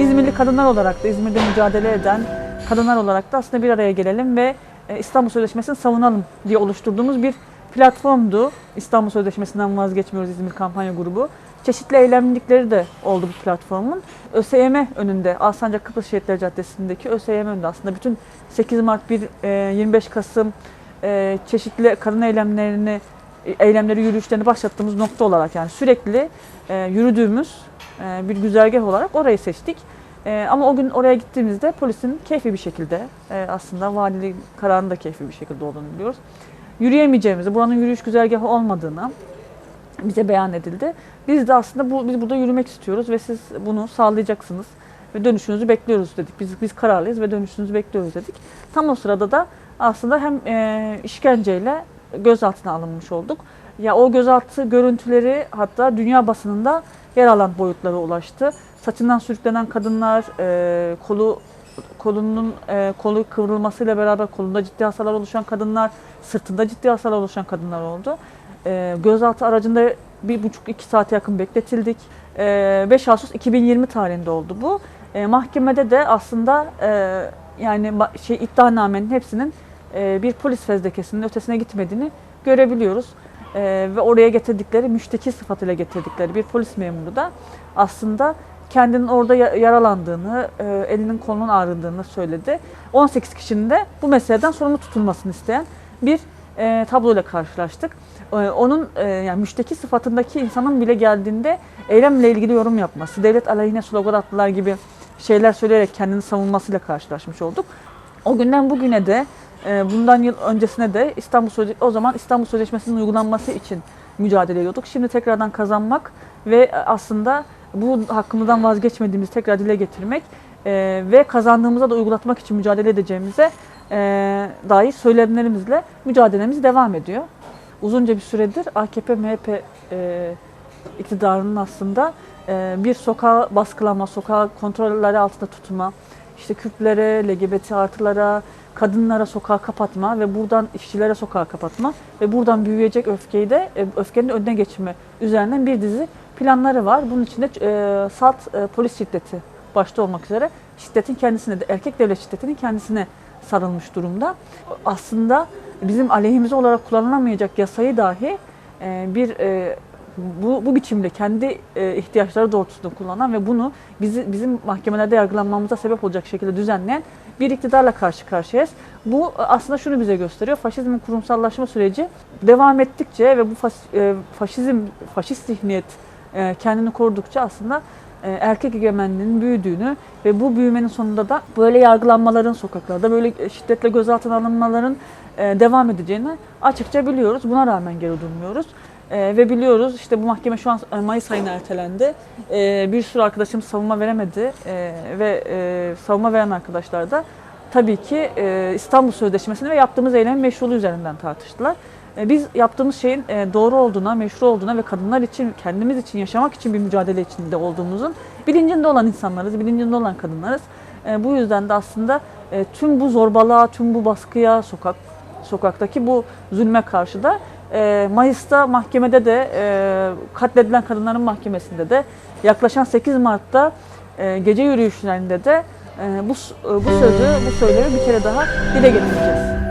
İzmirli kadınlar olarak da İzmir'de mücadele eden kadınlar olarak da aslında bir araya gelelim ve e, İstanbul Sözleşmesi'ni savunalım diye oluşturduğumuz bir platformdu. İstanbul Sözleşmesi'nden vazgeçmiyoruz İzmir kampanya grubu. Çeşitli eylemlilikleri de oldu bu platformun. ÖSYM önünde, Alsancak Kıbrıs Şehitleri Caddesi'ndeki ÖSYM önünde aslında bütün 8 Mart 1, e, 25 Kasım e, çeşitli kadın eylemlerini, e, eylemleri, yürüyüşlerini başlattığımız nokta olarak yani sürekli e, yürüdüğümüz e, bir güzergah olarak orayı seçtik. E, ama o gün oraya gittiğimizde polisin keyfi bir şekilde e, aslında valiliğin kararının da keyfi bir şekilde olduğunu biliyoruz. Yürüyemeyeceğimizi, buranın yürüyüş güzergahı olmadığını bize beyan edildi. Biz de aslında bu, biz burada yürümek istiyoruz ve siz bunu sağlayacaksınız ve dönüşünüzü bekliyoruz dedik. Biz biz kararlıyız ve dönüşünüzü bekliyoruz dedik. Tam o sırada da aslında hem e, işkenceyle gözaltına alınmış olduk. Ya o gözaltı görüntüleri hatta dünya basınında yer alan boyutlara ulaştı. Saçından sürüklenen kadınlar, e, kolu kolunun e, kolu kıvrılmasıyla beraber kolunda ciddi hasarlar oluşan kadınlar, sırtında ciddi hasarlar oluşan kadınlar oldu. E, gözaltı aracında bir buçuk iki saate yakın bekletildik. E, 5 Ağustos 2020 tarihinde oldu bu. E, mahkemede de aslında e, yani şey iddianamenin hepsinin e, bir polis fezlekesinin ötesine gitmediğini görebiliyoruz. E, ve oraya getirdikleri müşteki sıfatıyla getirdikleri bir polis memuru da aslında kendinin orada ya- yaralandığını, e, elinin kolunun ağrıdığını söyledi. 18 kişinin de bu meseleden sorumlu tutulmasını isteyen bir e, tabloyla karşılaştık. E, onun e, yani müşteki sıfatındaki insanın bile geldiğinde eylemle ilgili yorum yapması, devlet aleyhine slogan attılar gibi şeyler söyleyerek kendini savunmasıyla karşılaşmış olduk. O günden bugüne de e, bundan yıl öncesine de İstanbul Sözle- o zaman İstanbul Sözleşmesi'nin uygulanması için mücadele ediyorduk. Şimdi tekrardan kazanmak ve e, aslında bu hakkımızdan vazgeçmediğimizi tekrar dile getirmek e, ve kazandığımızda da uygulatmak için mücadele edeceğimize dair söylemlerimizle mücadelemiz devam ediyor. Uzunca bir süredir AKP MHP e, iktidarının aslında bir sokağa baskılama, sokağa kontrolleri altında tutma, işte Kürtlere, LGBT artılara, kadınlara sokağa kapatma ve buradan işçilere sokağa kapatma ve buradan büyüyecek öfkeyi de e, öfkenin önüne geçme üzerinden bir dizi planları var. Bunun içinde e, salt e, polis şiddeti başta olmak üzere şiddetin kendisine de erkek devlet şiddetinin kendisine sarılmış durumda. Aslında bizim aleyhimize olarak kullanılamayacak yasayı dahi e, bir e, bu, bu biçimde kendi e, ihtiyaçları doğrultusunda kullanan ve bunu bizi, bizim mahkemelerde yargılanmamıza sebep olacak şekilde düzenleyen bir iktidarla karşı karşıyayız. Bu e, aslında şunu bize gösteriyor. Faşizmin kurumsallaşma süreci devam ettikçe ve bu fas- e, faşizm, faşist zihniyet e, kendini korudukça aslında e, erkek egemenliğinin büyüdüğünü ve bu büyümenin sonunda da böyle yargılanmaların sokaklarda, böyle şiddetle gözaltına alınmaların e, devam edeceğini açıkça biliyoruz. Buna rağmen geri durmuyoruz. E, ve biliyoruz işte bu mahkeme şu an e, Mayıs ayına ertelendi. E, bir sürü arkadaşım savunma veremedi e, ve e, savunma veren arkadaşlar da tabii ki e, İstanbul Sözleşmesi'ni ve yaptığımız eylemin meşruluğu üzerinden tartıştılar. E, Biz yaptığımız şeyin e, doğru olduğuna, meşru olduğuna ve kadınlar için, kendimiz için, yaşamak için bir mücadele içinde olduğumuzun bilincinde olan insanlarız, bilincinde olan kadınlarız. E, Bu yüzden de aslında e, tüm bu zorbalığa, tüm bu baskıya, sokak sokaktaki bu zulme karşı da Mayıs'ta mahkemede de e, katledilen kadınların mahkemesinde de yaklaşan 8 Mart'ta e, gece yürüyüşlerinde de e, bu, bu sözü, bu söylemi bir kere daha dile getireceğiz.